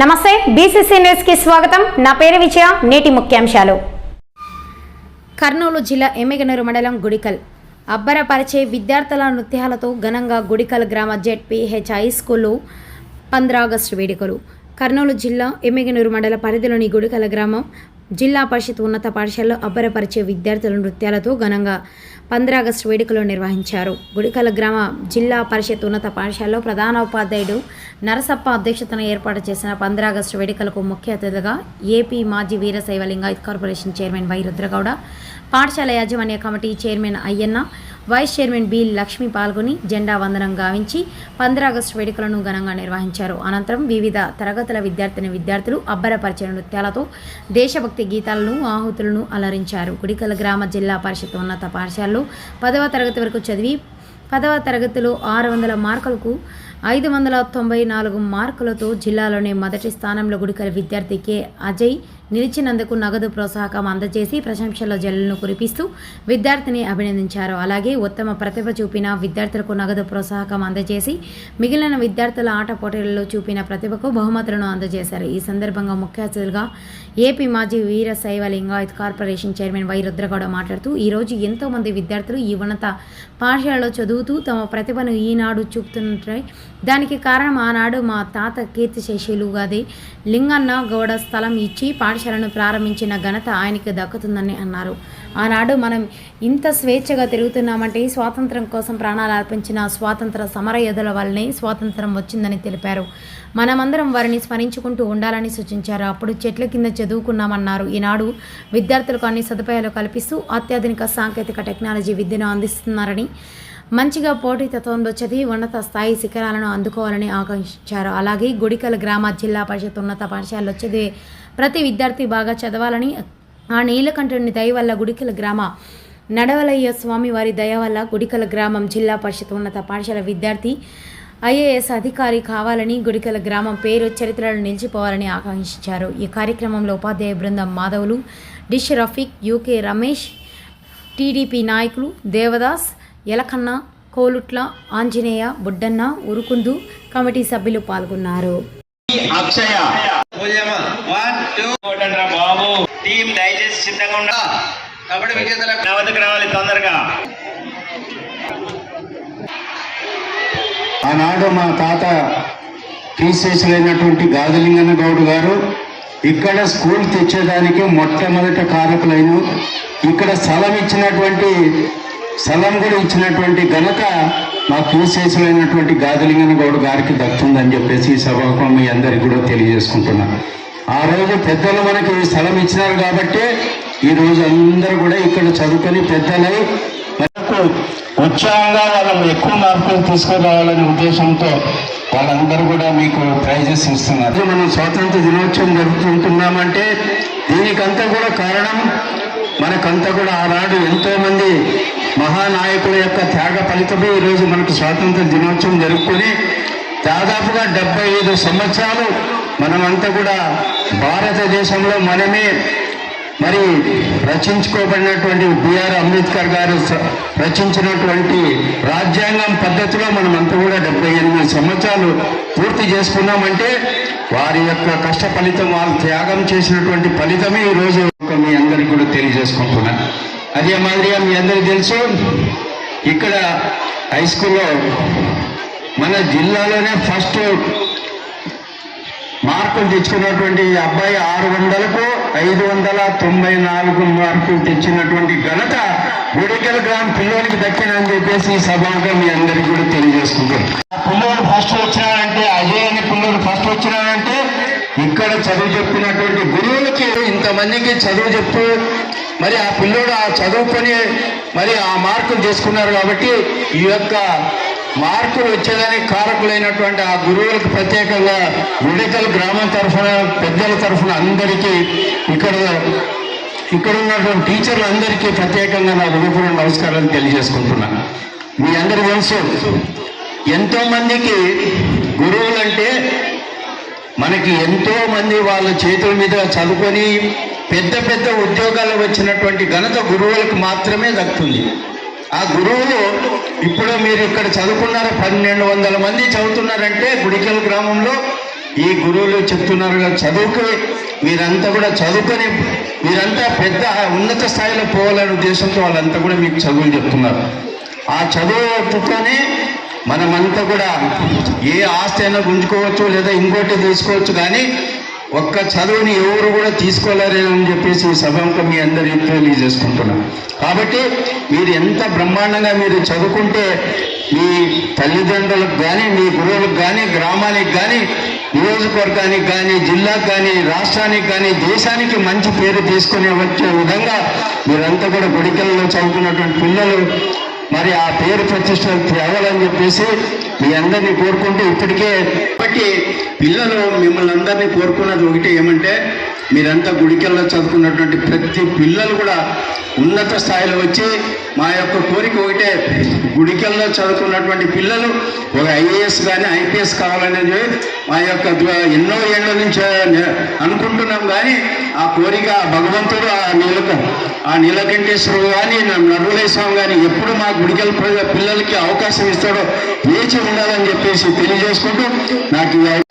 నమస్తే బీసీసీ న్యూస్కి స్వాగతం. నా పేరు విజయ నేటి ముఖ్యాంశాలు. కర్నూలు జిల్లా ఎమ్మెగనూరు మండలం గుడికల్. అబ్బరపరిచే విద్యార్థుల నృత్యాలతో ఘనంగా గుడికల్ గ్రామ జెడ్పీహెచ్ హై స్కూల్లో పంద్రాగస్టు వేడుకలు. కర్నూలు జిల్లా ఎమ్మెగనూరు మండల పరిధిలోని గుడికల గ్రామం జిల్లా పరిషత్ ఉన్నత పాఠశాలలో అబ్బరపరిచే విద్యార్థుల నృత్యాలతో ఘనంగా పంద్రాగస్టు వేడుకలు నిర్వహించారు. గుడికల గ్రామ జిల్లా పరిషత్ ఉన్నత పాఠశాలలో ప్రధాన ఉపాధ్యాయుడు నరసప్ప అధ్యక్షతన ఏర్పాటు చేసిన పంద్రాగస్టు వేడుకలకు ముఖ్య అతిథిగా ఏపీ మాజీ Veerashaiva Lingayat corporation chairman Y Rudragouda పాఠశాల యాజమాన్య committee chairman Ayyanna vice chairman B Lakshmi పాల్గొని జెండా వందనం గావించి పంద్రాగస్టు వేడుకలను ఘనంగా నిర్వహించారు. అనంతరం వివిధ తరగతుల విద్యార్థిని విద్యార్థులు అబ్బరపరిచిన నృత్యాలతో దేశభక్తి గీతాలను ఆహుతులను అలరించారు. గుడికల గ్రామ జిల్లా పరిషత్ ఉన్నత పాఠశాలలో పదవ తరగతి వరకు చదివి పదవ తరగతిలో ఆరు వందల మార్కులకు ఐదు వందల తొంభై నాలుగు మార్కులతో జిల్లాలోనే మొదటి స్థానంలో గుడికల విద్యార్థి కె. అజయ్ నిలిచినందుకు నగదు ప్రోత్సాహకం అందజేసి ప్రశంసల జల్లును కురిపిస్తూ విద్యార్థిని అభినందించారు. అలాగే ఉత్తమ ప్రతిభ చూపిన విద్యార్థులకు నగదు ప్రోత్సాహకం అందజేసి మిగిలిన విద్యార్థుల ఆట పోటీలలో చూపిన ప్రతిభకు బహుమతులను అందజేశారు. ఈ సందర్భంగా ముఖ్య అతిథులుగా ఏపీ మాజీ Veera Shaiva Lingayat corporation chairman Y Rudragouda మాట్లాడుతూ ఈరోజు ఎంతోమంది విద్యార్థులు ఈ ఉన్నత పాఠశాలలో చదువుతూ తమ ప్రతిభను ఈనాడు చూపుతున్నట్టు దానికి కారణం ఆనాడు మా తాత కీర్తిశేషులు గది లింగన్న గౌడ స్థలం ఇచ్చి పాఠశాలను ప్రారంభించిన ఘనత ఆయనకి దక్కుతుందని అన్నారు. ఆనాడు మనం ఇంత స్వేచ్ఛగా తిరుగుతున్నామంటే స్వాతంత్రం కోసం ప్రాణాలు అర్పించిన స్వాతంత్ర సమరయోధుల వల్లనే స్వాతంత్రం వచ్చిందని తెలిపారు. మనమందరం వారిని స్మరించుకుంటూ ఉండాలని సూచించారు. అప్పుడు చెట్ల కింద చదువుకున్నామన్నారు. ఈనాడు విద్యార్థులకు అన్ని సదుపాయాలు కల్పిస్తూ అత్యాధునిక సాంకేతిక టెక్నాలజీ విద్యను అందిస్తున్నారని మంచిగా పోటీతత్వంలో చదివి ఉన్నత స్థాయి శిఖరాలను అందుకోవాలని ఆకాంక్షించారు. అలాగే గుడికల గ్రామ జిల్లా పరిషత్ ఉన్నత పాఠశాలలో చదివే ప్రతి విద్యార్థి బాగా చదవాలని ఆ నీలకంఠుని దయ వల్ల గుడికల గ్రామ నడవలయ్య స్వామి వారి దయ వల్ల గుడికల గ్రామం జిల్లా పరిషత్ ఉన్నత పాఠశాల విద్యార్థి ఐఏఎస్ అధికారి కావాలని గుడికల గ్రామం పేరు చరిత్రలో నిలిచిపోవాలని ఆకాంక్షించారు. ఈ కార్యక్రమంలో ఉపాధ్యాయ బృందం మాధవులు డిష్ రఫీక్ యూకే రమేష్ టీడీపీ నాయకులు దేవదాస్ ఎలకన్న కోలుట్ల ఆంజనేయ బుడ్డన్న ఉరుకుందు కమిటీ సభ్యులు పాల్గొన్నారు. అక్షయ. పూజమ్మ వన్ టూ కొట్టండిరా బాబు. టీం దయచేసి సిద్ధంగా ఉండ. కబడ్డీ విజేతలకు నా వద్దకు రావాలి తొందరగా. ఆనాడు మా తాత తీసేసలేనటువంటి గాజలింగన్న గౌడ్ గారు ఇక్కడ స్కూల్ తెచ్చేదానికి మొట్టమొదట కారకులైన ఇక్కడ స్థలం ఇచ్చినటువంటి స్థలం కూడా ఇచ్చినటువంటి ఘనత మా తీసేసలేనటువంటి గాజలింగన్న గౌడ్ గారికి దక్కుతుందని చెప్పేసి ఈ సభకు మీ అందరికి కూడా తెలియజేసుకుంటున్నాను ఆ రోజు పెద్దలు మనకి స్థలం ఇచ్చినారు కాబట్టి ఈ రోజు అందరూ కూడా ఇక్కడ చదువుకొని పెద్దలై మనకు ఉత్సాహంగా వాళ్ళని ఎక్కువ మార్కులు తీసుకురావాలనే ఉద్దేశంతో వాళ్ళందరూ కూడా మీకు ప్రైజెస్ ఇస్తున్నారు. మనం స్వాతంత్ర దినోత్సవం జరుపుకుంటున్నామంటే దీనికంతా కూడా కారణం మనకంతా కూడా ఆనాడు ఎంతో మంది మహానాయకుల యొక్క త్యాగ ఫలితమే ఈరోజు మనకు స్వాతంత్ర దినోత్సవం జరుపుకొని దాదాపుగా డెబ్బై ఐదు సంవత్సరాలు మనమంతా కూడా భారతదేశంలో మనమే మరి రచించుకోబడినటువంటి బిఆర్ అంబేద్కర్ గారు స- రచించినటువంటి రాజ్యాంగం పద్ధతిలో మనమంతా కూడా డెబ్బై ఎనిమిది సంవత్సరాలు పూర్తి చేసుకున్నామంటే వారి యొక్క కష్ట ఫలితం వాళ్ళు త్యాగం చేసినటువంటి ఫలితమే ఈరోజు ఒక మీ అందరికీ కూడా తెలియజేసుకుంటున్నాను. అదే మాదిరిగా మీ అందరికీ తెలుసు ఇక్కడ హై స్కూల్లో మన జిల్లాలోనే ఫస్ట్ మార్కులు తెచ్చుకున్నటువంటి అబ్బాయి ఆరు వందలకు ఐదు వందల తొంభై నాలుగు మార్కులు తెచ్చినటువంటి ఘనత గుడికల గ్రామ పిల్లోనికి దక్కినని చెప్పేసి ఈ సభగా మీ అందరికీ కూడా తెలియజేసుకుంటారు ఆ ఫస్ట్ వచ్చినారంటే అజయ్ అనే పిల్లలు ఫస్ట్ వచ్చినారంటే ఇక్కడ చదువు చెప్పినటువంటి గురువులకి ఇంతమందికి చదువు చెప్తూ మరి ఆ పిల్లోడు ఆ చదువుకొని మరి ఆ మార్కులు చేసుకున్నారు కాబట్టి ఈ యొక్క మార్కులు వచ్చేదానికి కారకులైనటువంటి ఆ గురువులకు ప్రత్యేకంగా గుడికల్ గ్రామం తరఫున పెద్దల తరఫున అందరికీ ఇక్కడ ఇక్కడ ఉన్నటువంటి టీచర్లు అందరికీ ప్రత్యేకంగా నా హృదయపూర్వక నమస్కారాలు తెలియజేసుకుంటున్నాను మీ అందరికీ తెలుసు ఎంతో మందికి గురువులంటే మనకి ఎంతో మంది వాళ్ళ చేతుల మీద చదువుకొని పెద్ద పెద్ద ఉద్యోగాలు వచ్చినటువంటి ఘనత గురువులకు మాత్రమే దక్కుతుంది. ఆ గురువులు ఇప్పుడు మీరు ఇక్కడ చదువుకున్నారు? పన్నెండు వందల మంది చదువుతున్నారంటే గుడికల్ గ్రామంలో ఈ గురువులు చెప్తున్నారు చదువుకు మీరంతా కూడా చదువుకొని మీరంతా పెద్ద ఉన్నత స్థాయిలో పోవాలనే ఉద్దేశంతో వాళ్ళంతా కూడా మీకు చదువులు చెప్తున్నారు. ఆ చదువుతోనే మనమంతా కూడా ఏ ఆస్తి అయినా గుంజుకోవచ్చు లేదా ఇంకోటి తీసుకోవచ్చు కానీ ఒక్క చదువుని ఎవరు కూడా తీసుకోలేరని చెప్పేసి ఈ సభంతో మీ అందరి తెలియజేసుకుంటున్నా. కాబట్టి మీరు ఎంత బ్రహ్మాండంగా మీరు చదువుకుంటే మీ తల్లిదండ్రులకు కానీ మీ గురువులకు కానీ గ్రామానికి కానీ నియోజకవర్గానికి కానీ జిల్లాకు కానీ రాష్ట్రానికి కానీ దేశానికి మంచి పేరు తీసుకునే వచ్చే విధంగా మీరంతా కూడా గుడికల్లో చదువుకున్నటువంటి పిల్లలు మరి ఆ పేరు ప్రతిష్టలు తేవాలని చెప్పేసి మీ అందరినీ కోరుకుంటూ ఇప్పటికే బట్టి పిల్లలు మిమ్మల్ని అందరినీ కోరుకున్నది ఒకటి ఏమంటే మీరంతా గుడికెళ్ళ చదువుకున్నటువంటి ప్రతి పిల్లలు కూడా ఉన్నత స్థాయిలో వచ్చి మా యొక్క కోరిక ఒకటే గుడికెళ్ళ చదువుకున్నటువంటి పిల్లలు ఒక ఐఏఎస్ కానీ ఐపీఎస్ కావాలనేది మా యొక్క ఎన్నో ఏళ్ళ నుంచి అనుకుంటున్నాం కానీ ఆ కోరిక ఆ భగవంతుడు ఆ నీలక ఆ నీలకంఠేశ్వరుడు కానీ నరులే స్వామి కానీ ఎప్పుడు మా గుడికెళ్ళ పిల్లలకి అవకాశం ఇస్తాడో వేచి ఉండాలని చెప్పేసి తెలియజేసుకుంటూ నాకు ఈ